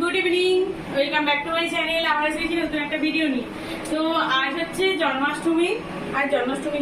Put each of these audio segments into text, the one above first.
Good evening welcome back to my channel আমরা এসেছি নতুন একটা ভিডিও নিয়ে। তো আজ হচ্ছে জন্মাষ্টমী। আর জন্মাষ্টমী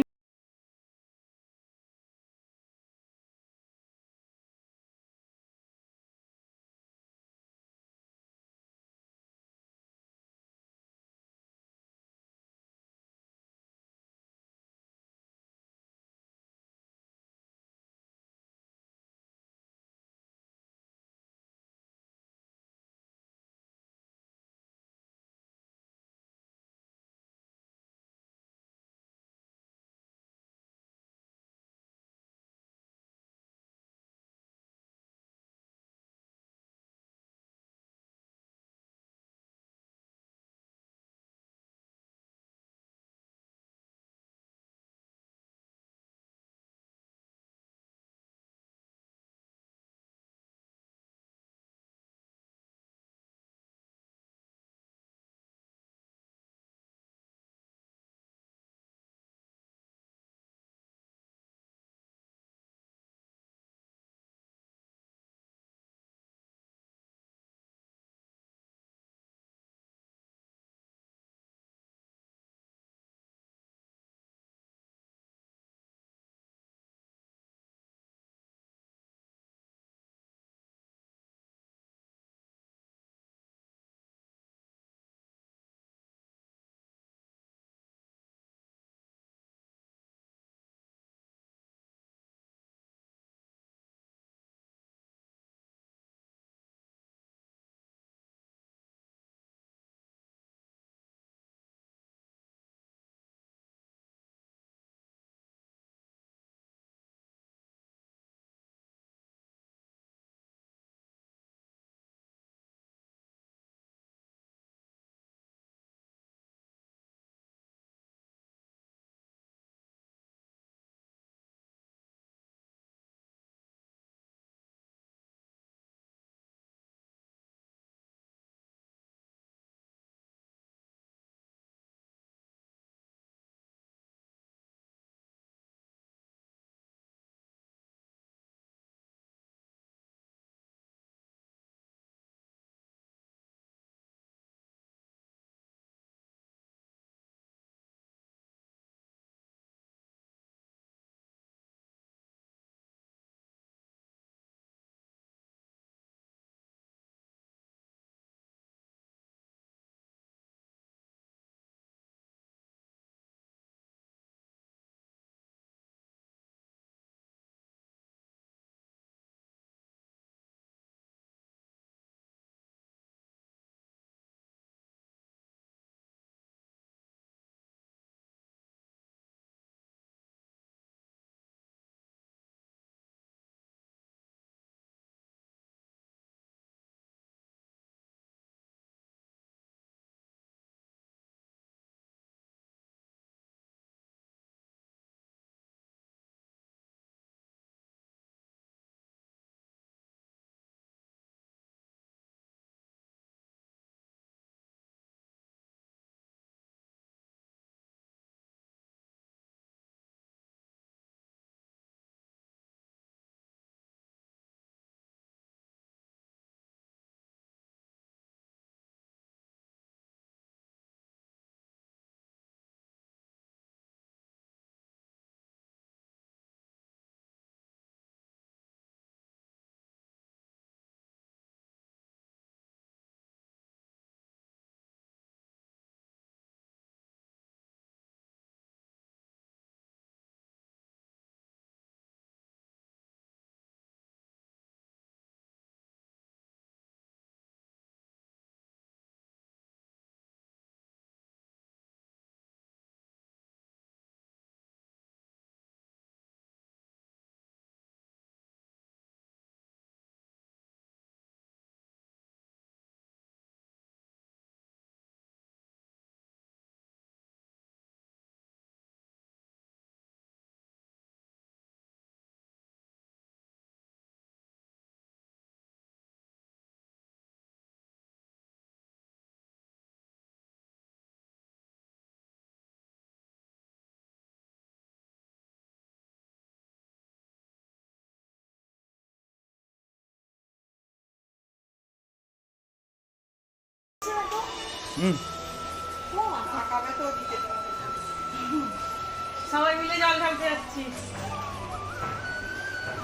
সবাই মিলে জল ঢালতে যাচ্ছি।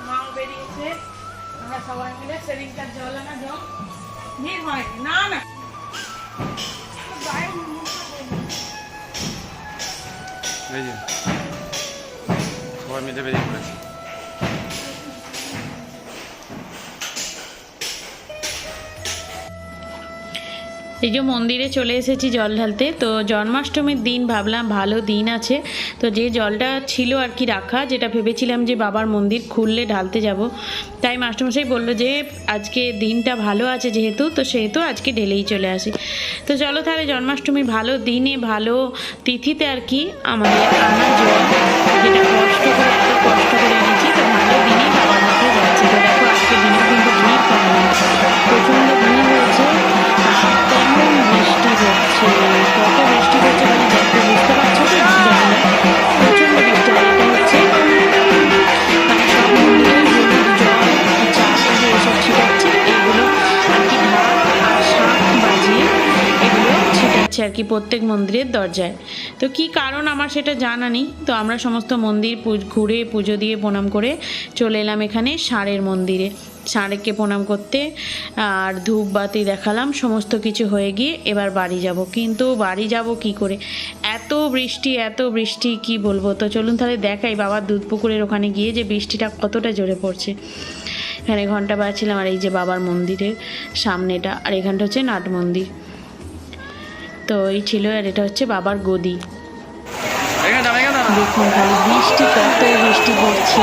মাও বেরিয়েছে। আমরা সবাই মিলে সেদিনকার জল আনা জল। ভিড় হয়নি না না। সবাই মিলে বেরিয়ে পড়েছে। এই যে মন্দিরে চলে এসেছি জল ঢালতে, তো জন্মাষ্টমীর দিন ভাবলাম ভালো দিন আছে, তো যে জলটা ছিল আর কি রাখা, যেটা ভেবেছিলাম যে বাবার মন্দির খুললে ঢালতে যাব, তাই মাস্টারমশাই বলল যে আজকে দিনটা ভালো আছে যেহেতু, তো সেহেতু আজকে ঢেলেই চলে আসি। তো চলো তাহলে জন্মাষ্টমী ভালো দিনে, ভালো তিথিতে আর কি আমাদের আনা জল, যেটা কষ্ট করে এত কষ্ট কি প্রত্যেক মন্দিরের দরজায়। তো কি কারণ আমার সেটা জানা নেই। তো আমরা সমস্ত মন্দির ঘুরে পুজো দিয়ে প্রণাম করে চলে এলাম এখানে ষাঁড়ের মন্দিরে। ষাঁড়কে প্রণাম করতে আর ধূপ বাতি দেখালাম, সমস্ত কিছু হয়ে গিয়ে এবার বাড়ি যাব। কিন্তু বাড়ি যাব কি করে? এত বৃষ্টি এত বৃষ্টি, কি বলব? তো চলুন তাহলে দেখাই বাবার দুধ পুকুরের ওখানে গিয়ে যে বৃষ্টিটা কতটা জোরে পড়ছে। এখানে ঘণ্টা বাজছিলাম আর এই যে বাবার মন্দিরের সামনেটা, আর এখানটা হচ্ছে নাট মন্দির। তো এই ছিল আর এটা হচ্ছে বাবার গদি। দেখুন খালি বৃষ্টি কত বৃষ্টি পড়ছে।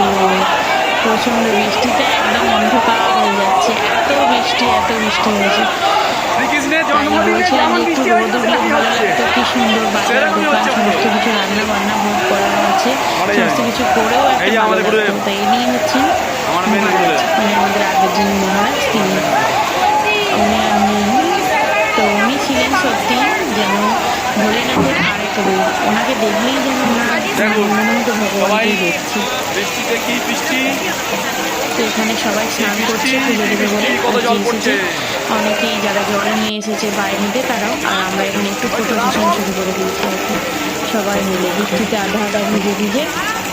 প্রচণ্ড বৃষ্টিতে একদম অন্ধকার হয়ে যাচ্ছে। এত বৃষ্টি এত বৃষ্টি হয়েছে। বলছিলাম একটু রোদ উঠলে ভালো লাগতো। কি সুন্দর বাজার দোকান সমস্ত কিছু রান্না বান্না ভোগ করানো আছে সমস্ত কিছু করেও একটা ভালো আমাদের। লাগতো। তাই হচ্ছেন মেন মহারাজ, গুরুদেব। আমাদের আগের যিনি মহারাজ তিনি উনি নেই তো উনি ছিলেন সত্যি ভোলেনাথের আরেক রূপ ওনাকে দেখলেই যেন দেখছি। তো এখানে সবাই স্নান করছে পুজো দেবে বলে। অনেকেই যারা জল নিয়ে এসেছে বাইরেতে তারাও আর আমরা এখানে একটু ফটো সেশন শুরু করে দিয়েছি। আর কি সবাই মিলে বৃষ্টিতে আধা আধা ভিজে ভিজে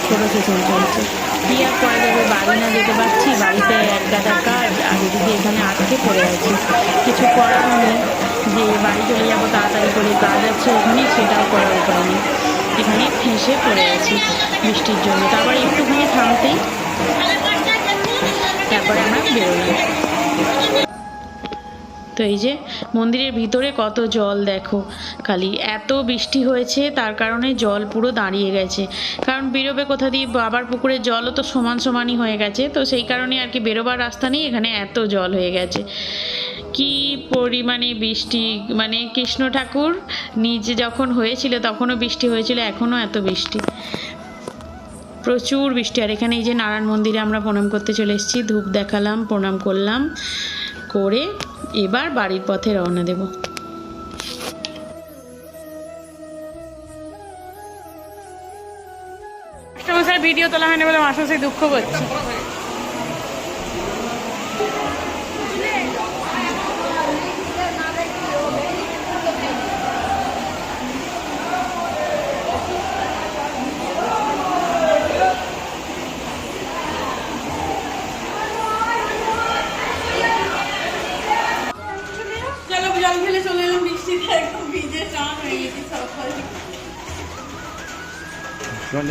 ফটো সেশন চলছে। কি আর করা যাবে বাড়ি না যেতে পারছি বাড়িতে এক গাদা কাজ আর এদিকে এখানে আটকে পড়ে আছি। কিছু করারও নেই। যে বাড়ি চলে যাব তাড়াতাড়ি করে কাজ আছে ওখানে, সেটাও করার উপায় নেই এখানে ফেঁসে পড়ে আছি বৃষ্টির জন্য। তারপরে একটুখানি থামতেই তারপরে আমরা বেরোলাম। তো এই যে মন্দিরের ভিতরে কত জল দেখো। খালি এত বৃষ্টি হয়েছে, তার কারণে জল পুরো দাঁড়িয়ে গেছে। কারণ বেরোবে কোথা দিয়ে? বাবার পুকুরের জলও তো সমান সমানই হয়ে গেছে। তো সেই কারণে আর কি বেরোবার রাস্তা নেই, এখানে এত জল হয়ে গেছে। কি পরিমাণে বৃষ্টি মানে কৃষ্ণ ঠাকুর নিজে যখন হয়েছিল তখনও বৃষ্টি হয়েছিল, এখনও এত বৃষ্টি। প্রচুর বৃষ্টি। আর এখানে এই যে নারায়ণ মন্দিরে আমরা প্রণাম করতে চলে এসেছি, ধূপ দেখালাম, প্রণাম করলাম, করে এবার বাড়ির পথে রওনা দেব। ভিডিও তোলা হয়নি বলে মাস্টারমশাই দুঃখ করছে।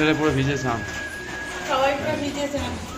জল পড়ে ভিজে স্নান সবাই পুরো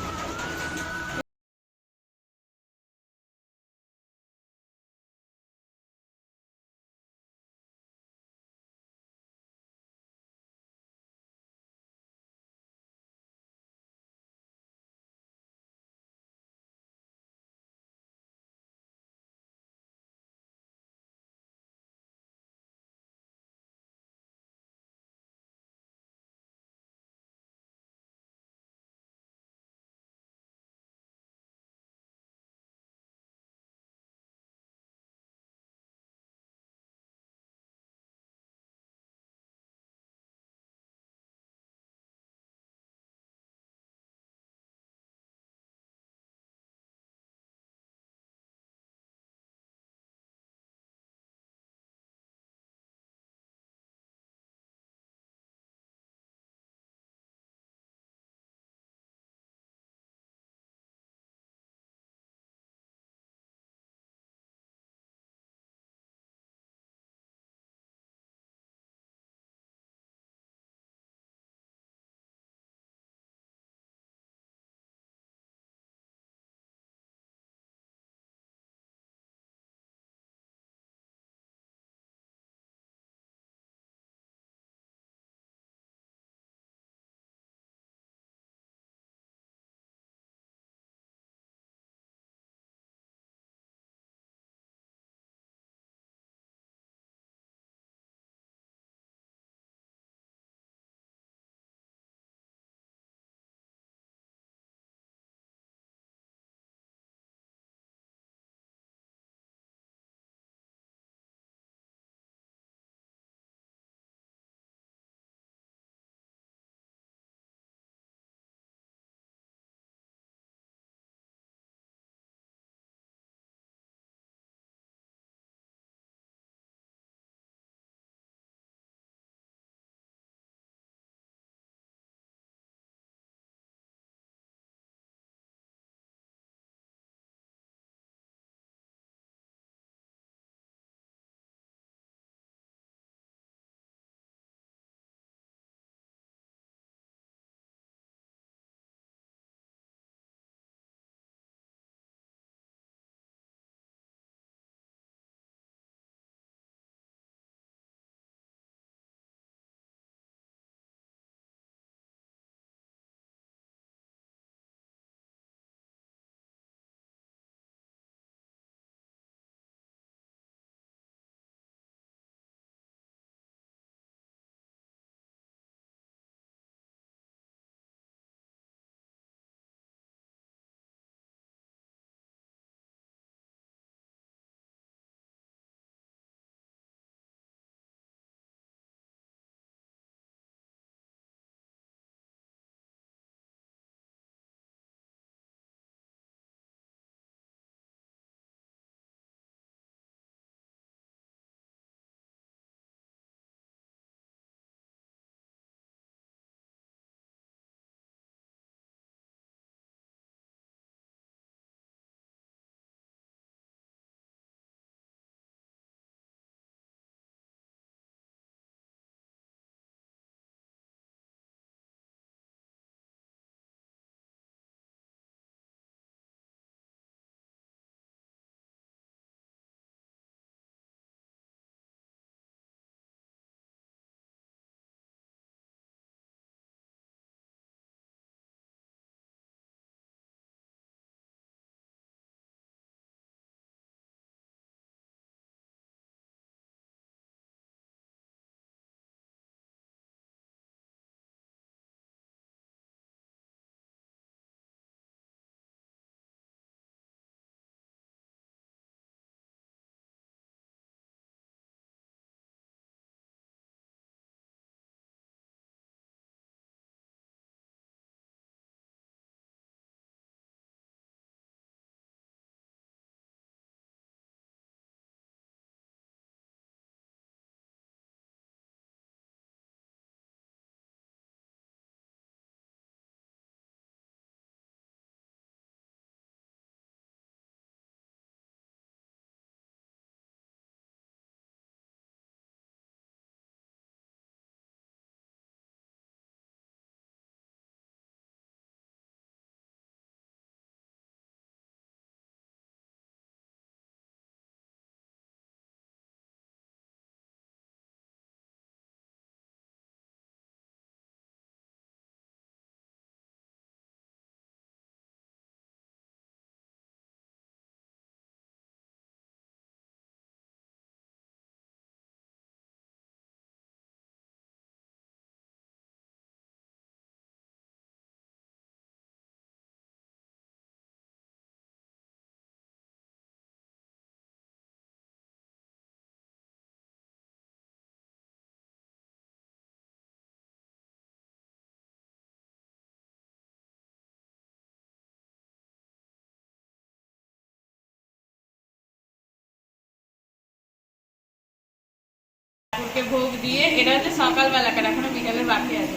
ঠাকুরকে ভোগ দিয়ে, এটা হচ্ছে সকালবেলাকার এখনও বিকালের বাকি আছে।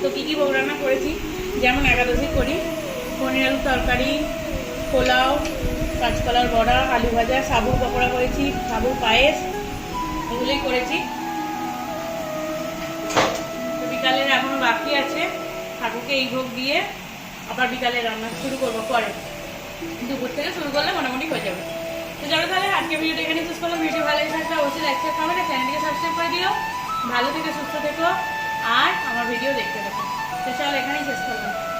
তো কী কী ভোগ রান্না করেছি? যেমন একাদশী করি, পনির আলু তরকারি, পোলাও, কাঁচকলার বড়া, আলু ভাজা সাবুর পকোড়া করেছি সাবুর পায়েস, এগুলোই করেছি। বিকালের এখনও বাকি আছে। ঠাকুরকে এই ভোগ দিয়ে আবার বিকালে রান্না শুরু করব পরে। দুপুর থেকে শুরু করলে মোটামুটি হয়ে যাবে। তো চলো তাহলে আজকে ভিডিওটা এখানে শেষ করলাম। ভিডিও ভালো লাগে থাকলে অবশ্যই লাইক শেয়ার কমেন্ট সাবস্ক্রাইব করে দিও। ভালো থেকে, সুস্থ থেকো। আর আমার ভিডিও দেখতে থাকো। তো চলো এখানেই শেষ করলাম।